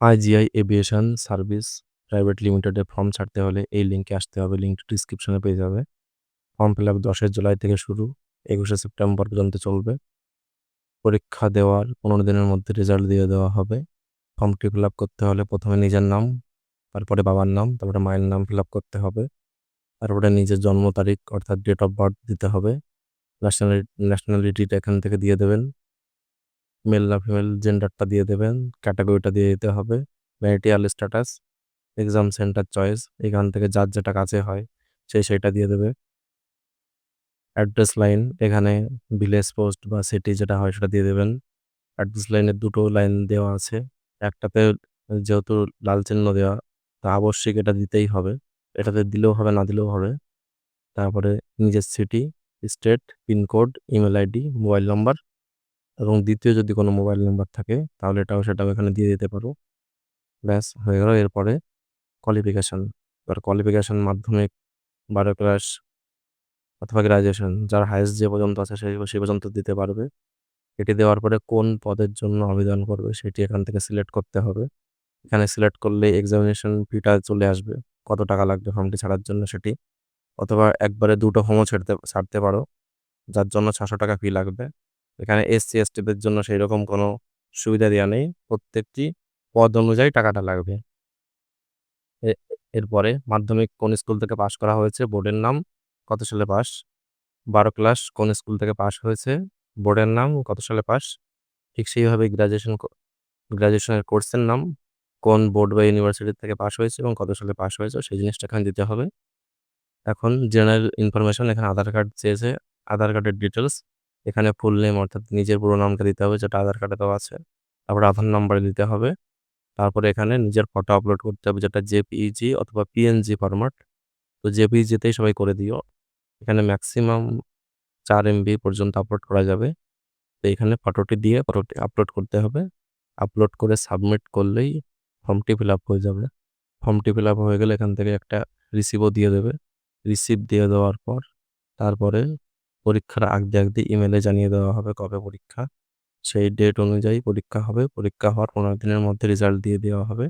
IGI aviation service private লিমিটেডে form ছাড়তে হলে এই লিঙ্কে আসতে হবে। লিঙ্কটি ডিসক্রিপশনে পেয়ে যাবে। ফর্ম ফিল আপ দশই জুলাই থেকে শুরু, একুশে সেপ্টেম্বর পর্যন্ত চলবে। পরীক্ষা দেওয়ার পনেরো দিনের মধ্যে রেজাল্ট দিয়ে দেওয়া হবে। ফর্মটি ফিল আপ করতে হলে প্রথমে নিজের নাম, তারপরে বাবার নাম, তারপরে মায়ের নাম ফিল আপ করতে হবে। তারপরে নিজের জন্ম তারিখ, অর্থাৎ ডেট অফ বার্থ দিতে হবে। ন্যাশনালি ন্যাশনালিটিটা এখান থেকে দিয়ে দেবেন। মেল না ফিমেল জেন্ডারটা দিয়ে দেবেন ক্যাটাগরিটা দিয়ে দিতে হবে marital status exam centre choice এখান থেকে যার যেটা কাছে হয়, সে সেটা দিয়ে দেবে। অ্যাড্রেস লাইন এখানে ভিলেজ পোস্ট বা সিটি যেটা হয় সেটা দিয়ে দেবেন। অ্যাড্রেস লাইনের দুটো লাইন দেওয়া আছে, একটাতে যেহেতু লাল চিহ্ন দেওয়া, তা আবশ্যিক এটা দিতেই হবে, এটাতে দিলেও হবে, না দিলেও হবে। তারপরে নিজের city state pin code email ID mobile number এবং দ্বিতীয় যদি কোনো মোবাইল নাম্বার থাকে, তাহলে এটাও সেটাও এখানে দিয়ে দিতে পারো। ব্যাস, হয়ে গেল। এরপরে কোয়ালিফিকেশান এবার কোয়ালিফিকেশান মাধ্যমিক, বারো ক্লাস অথবা গ্রাজুয়েশন যার হায়েস্ট যে পর্যন্ত আছে সেই সেই পর্যন্ত দিতে পারবে। এটি দেওয়ার পরে কোন পদের জন্য আবেদন করবে, সেটি এখান থেকে সিলেক্ট করতে হবে। এখানে সিলেক্ট করলে এক্সামিনেশন ফিটা চলে আসবে। কত টাকা লাগবে ফর্মটি ছাড়ার জন্য সেটি। অথবা একবারে দুটো ফর্মও ছাড়তে ছাড়তে পারো। যার জন্য ছশো টাকা ফি লাগবে। এখানে এসসি এসটিদের জন্য সেই রকম কোনো সুবিধা দেওয়া নেই। প্রত্যেকটি পদ অনুযায়ী টাকাটা লাগবে। এরপরে মাধ্যমিক কোন স্কুল থেকে পাশ করা হয়েছে? বোর্ডের নাম কত সালে পাস বারো ক্লাস কোন স্কুল থেকে পাশ হয়েছে? বোর্ডের নাম কত সালে পাস ঠিক সেইভাবে গ্রাজুয়েশন গ্রাজুয়েশনের কোর্সের নাম কোন বোর্ড বা ইউনিভার্সিটি থেকে পাশ হয়েছে এবং কত সালে পাশ হয়েছে সেই জিনিসটা এখানে দিতে হবে। এখন জেনারেল ইনফরমেশন এখানে আধার কার্ড চেয়েছে। আধার কার্ডের ডিটেলস এখানে ফুল নেম অর্থাৎ নিজের পুরো নামটা দিতে হবে, যেটা আধার কার্ডে দেওয়া আছে। তারপরে আধার নাম্বার দিতে হবে। তারপরে এখানে নিজের ফটো আপলোড করতে হবে, যেটা জেপিইজি অথবা পিএনজি ফরম্যাট তো জেপিইজিতেই সবাই করে দিও। এখানে ম্যাক্সিমাম চার এমবি পর্যন্ত আপলোড করা যাবে। তো এখানে ফটোটি দিয়ে ফটোটি আপলোড করতে হবে। আপলোড করে সাবমিট করলেই ফর্মটি ফিল আপ হয়ে যাবে। ফর্মটি ফিল আপ হয়ে গেলে এখান থেকে একটা রিসিভও দিয়ে দেবে। রিসিভ দিয়ে দেওয়ার পর তারপরে পরীক্ষার আগ দিয়ে আগ দিয়ে ইমেলে জানিয়ে দেওয়া হবে কবে পরীক্ষা। সেই ডেট অনুযায়ী পরীক্ষা হবে। পরীক্ষা হওয়ার পনেরো দিনের মধ্যে রেজাল্ট দিয়ে দেওয়া হবে।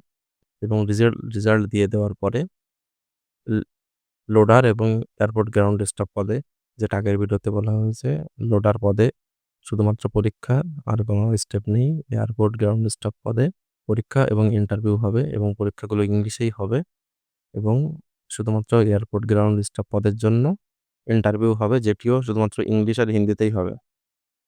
এবং রেজাল্ট রেজাল্ট দিয়ে দেওয়ার পরে লোডার এবং এয়ারপোর্ট গ্রাউন্ড স্টাফ পদে, যেটা আগের ভিডিওতে বলা হয়েছে লোডার পদে শুধুমাত্র পরীক্ষা আর কোনো স্টেপ নেই। এয়ারপোর্ট গ্রাউন্ড স্টাফ পদে পরীক্ষা এবং ইন্টারভিউ হবে এবং পরীক্ষাগুলো ইংলিশেই হবে। এবং শুধুমাত্র এয়ারপোর্ট গ্রাউন্ড স্টাফ পদের জন্য ইন্টারভিউ হবে যেটিও শুধুমাত্র ইংলিশ আর হিন্দিতেই হবে।